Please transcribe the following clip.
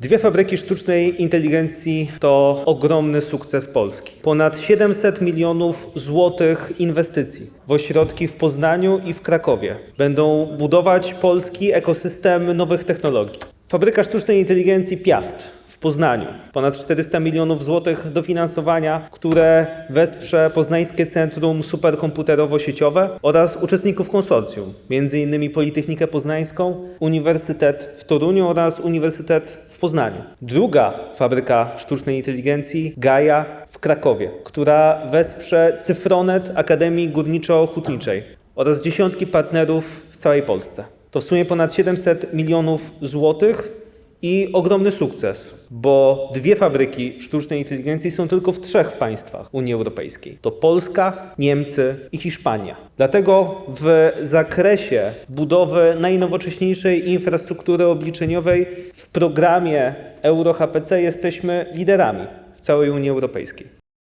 Dwie fabryki sztucznej inteligencji to ogromny sukces Polski. Ponad 700 milionów złotych inwestycji w ośrodki w Poznaniu i w Krakowie będą budować polski ekosystem nowych technologii. Fabryka sztucznej inteligencji Piast Poznaniu. Ponad 400 milionów złotych dofinansowania, które wesprze Poznańskie Centrum Superkomputerowo-Sieciowe oraz uczestników konsorcjum, m.in. Politechnikę Poznańską, Uniwersytet w Toruniu oraz Uniwersytet w Poznaniu. Druga fabryka sztucznej inteligencji, Gaia w Krakowie, która wesprze Cyfronet Akademii Górniczo-Hutniczej oraz dziesiątki partnerów w całej Polsce. To w sumie ponad 700 milionów złotych i ogromny sukces, bo dwie fabryki sztucznej inteligencji są tylko w trzech państwach Unii Europejskiej. To Polska, Niemcy i Hiszpania. Dlatego w zakresie budowy najnowocześniejszej infrastruktury obliczeniowej w programie EuroHPC jesteśmy liderami w całej Unii Europejskiej.